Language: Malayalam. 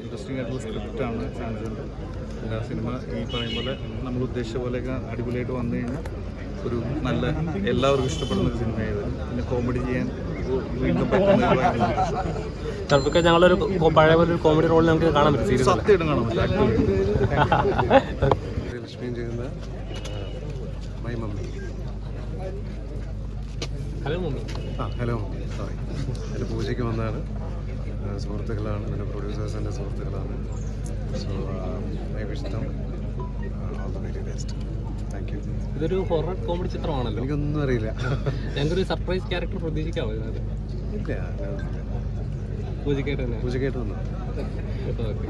ഇൻട്രസ്റ്റിംഗ് ആയിട്ടുള്ള സ്ക്രിപ്റ്റാണ് ചാൻസുണ്ട് എല്ലാ സിനിമ ഈ പറയും പോലെ നമ്മൾ ഉദ്ദേശിച്ച പോലെയൊക്കെ അടിപൊളിയായിട്ട് വന്നു കഴിഞ്ഞാൽ ഒരു നല്ല എല്ലാവർക്കും ഇഷ്ടപ്പെടുന്ന ഒരു സിനിമയായത് പിന്നെ കോമഡി ചെയ്യാൻ. ചിലപ്പോൾ ഞങ്ങളൊരു പഴയ പോലെ ഒരു കോമഡി റോളിൽ നമുക്ക് കാണാൻ പറ്റും സീരിയസ് സത്യമായിട്ടും കാണാൻ പറ്റും ലക്ഷ്മിയും ചെയ്യുന്ന മൈ മമ്മി ഹലോ മമ്മി ആ ഹലോ മമ്മി സോറി എന്റെ പൂജയ്ക്ക് വന്നതാണ്. സുഹൃത്തുക്കളാണ്. എന്റെ പ്രൊഡ്യൂസേഴ്സിന്റെ സുഹൃത്തുക്കളാണ്. So my wish them all the very best thank you ഇതൊരു ഹൊറർ കോമഡി ചിത്രമാണല്ലോ. എനിക്കൊന്നും അറിയില്ല. ഞങ്ങൾക്കൊരു സർപ്രൈസ് ക്യാരക്ടർ പ്രതീക്ഷിക്കാമോ ഇതിനകത്ത്? ഇല്ല തന്നെ. ഓക്കെ